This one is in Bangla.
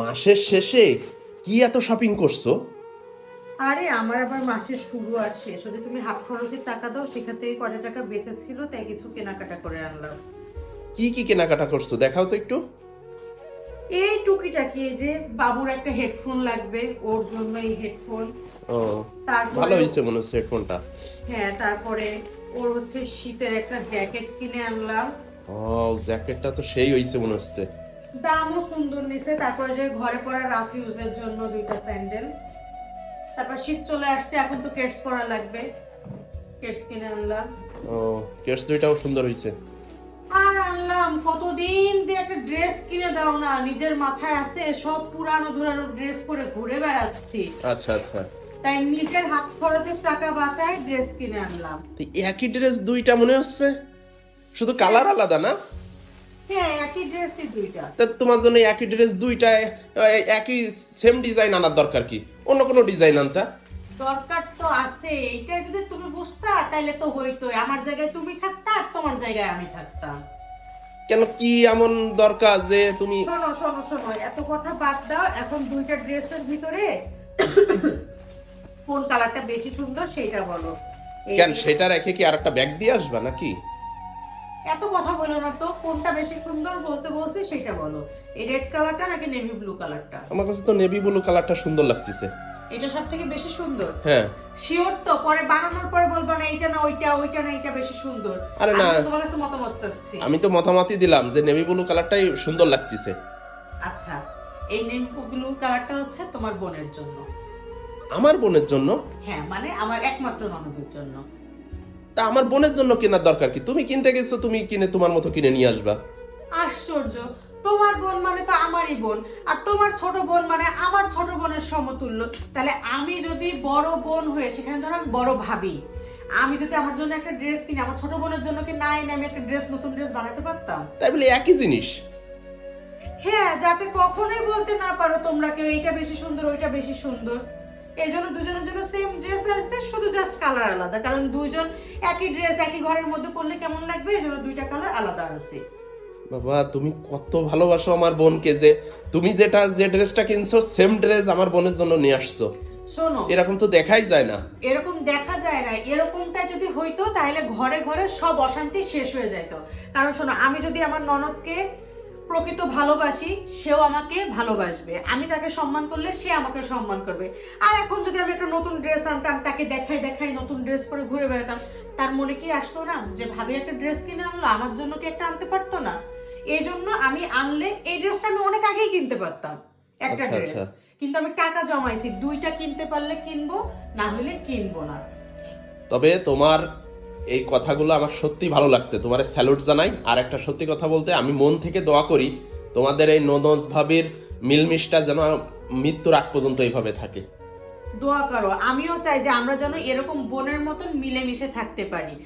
মাসের শেষে কি এত শপিং করছ? আরে আমার আবার মাসের শুরু আর শেষ। যদি তুমি হাত খরচের টাকা দাও সেখান থেকে কত টাকা বেঁচেছিল তাই কিছু কেনাকাটা করে আনলাম। কি কি কেনাকাটা করছ? দেখাও তো একটু। এই টুকিটাকি এই যে বাবুর একটা হেডফোন লাগবে ওর জন্য এই হেডফোন। ও ভালো হয়েছে মনে হচ্ছে হেডফোনটা। হ্যাঁ তারপরে ওর হচ্ছে শীতের একটা জ্যাকেট কিনে আনলাম। ও জ্যাকেটটা তো সেই হয়েছে মনে হচ্ছে। দামও সুন্দর নিছে তারপরে যে ঘরে পরা রাফ ইউজের জন্য দুইটা স্যান্ডেল তারপর শীত চলে আসছে এখন তো কেটস পরা লাগবে। কেটস কিনে আনলাম। ও কেস দুইটাও সুন্দর হয়েছে আর আনলাম কতদিন যে একটা ড্রেস কিনে দাও না নিজের মাথায় আছে সব পুরানো ধুরানো ড্রেস পরে ঘুরে বেড়াচ্ছি। আচ্ছা আচ্ছা। তাই নিজের হাত খরচের টাকা বাঁচায় ড্রেস কিনে আনলাম। একই ড্রেস দুইটা মনে হচ্ছে? শুধু কালার আলাদা না? তা তোমার জন্য একই ড্রেস দুইটায় আহ, একই সেম ডিজাইন আনার দরকার কি? অন্য কোনো ডিজাইন আনতা? দরকার তো আছে এইটা যদি তুমি বুঝতা তাহলে তো হইতোই। আমার জায়গায় তুমি থাকতা আর তোমার জায়গায় আমি থাকতাম। কেন কি এমন দরকার যে তুমি শোনো শোনো শোনো এত কথা বাদ দাও। এখন দুইটা ড্রেসের ভিতরে কোন কালারটা বেশি সুন্দর সেটা বলো। কেন সেটা রেখে কি আর একটা ব্যাগ দিয়ে আসবা নাকি? এত কথা বলো না তো কোনটা বেশি সুন্দর বলতে বলছি সেটা বলো। এই রেড কালারটা নাকি নেভি ব্লু কালারটা আমার কাছে তো নেভি ব্লু কালারটা সুন্দর লাগতেছে। এটা সব থেকে বেশি সুন্দর? হ্যাঁ। শিওর তো পরে বানানোর পরে বলব না এইটা না ওইটা ওইটা না এইটা বেশি সুন্দর। আরে না। তোমার কাছে মতামত চাচ্ছি। আমি তো মতামতই দিলাম যে নেভি ব্লু কালারটাই সুন্দর লাগতেছে। আচ্ছা এই নেভি ব্লু কালারটা হচ্ছে তোমার বোনের জন্য। আমার বোনের জন্য? হ্যাঁ মানে আমার একমাত্র ননদের জন্য। তা আমার বোনের জন্য কেনার দরকার কি? তুমি কিনতে গেছো তুমি কিনে তোমার মতো কিনে নিয়ে আসবা। আশ্চর্য। তোমার বোন মানে তো আমারই বোন আর তোমার ছোট বোন মানে আমার ছোট বোনের সমতুল্য। তাহলে আমি যদি বড় বোন হয়ে সেখানে ধরো আমি বড় ভাবি আমি যদি আমার জন্য একটা ড্রেস কিনি আমার ছোট বোনের জন্য কি না আমি একটা ড্রেস নতুন ড্রেস বানাতে পারতাম? তাই বলে একই জিনিস। হ্যাঁ যাতে কখনোই বলতে না পারো তোমরা কেউ এইটা বেশি সুন্দর ওইটা বেশি সুন্দর। এই জন্য দুজনের জন্য সেম জাস্ট কালার আলাদা কারণ দুইজন একই ড্রেস একই ঘরের মধ্যে পরলে কেমন লাগবে? এই জন্য দুইটা কালার আলাদা আছে বাবা তুমি কত ভালোবাসো আমার বোনকে যে তুমি যেটা যে ড্রেসটা কিনছো সেম ড্রেস আমার বোনের জন্য নিয়ে আসছো। শোনো এরকম তো দেখাই যায় না। এরকম দেখা যায় না। এরকমটা যদি হইতো তাহলে ঘরে ঘরে সব অশান্তি শেষ হয়ে যেত কারণ শোনো আমি যদি আমার ননদকে প্রকৃত ভালোবাসি সেও আমাকে ভালোবাসবে। আমি তাকে সম্মান করলে সে আমাকে সম্মান করবে। আর এখন যদি আমি একটা নতুন ড্রেস আনতাম তাকে দেখাই দেখাই নতুন ড্রেস পরে ঘুরে বেড়াতাম তার মনে কি আসতো না যে ভাবি একটা ড্রেস কিনে আনলো আমার জন্য কি একটা আনতে পারতো না? এই জন্য আমি আনলে এই ড্রেসটা আমি অনেক আগেই কিনতে পারতাম একটা আচ্ছা, ড্রেস আচ্ছা। কিন্তু আমি টাকা জমাইছি দুইটা কিনতে পারলে কিনবো না হলে কিনবো না। তবে তোমার এই কথাগুলো আমার সত্যি ভালো লাগছে। তোমার স্যালুট জানাই। আর একটা সত্যি কথা বলতে, আমি মন থেকে দোয়া করি, তোমাদের এই ননদ ভাবির মিলমিশটা যেন মৃত্যুর আগ পর্যন্ত এইভাবে থাকে। দোয়া করো। আমিও চাই যে আমরা যেন এরকম বোনের মতন মিলেমিশে থাকতে পারি।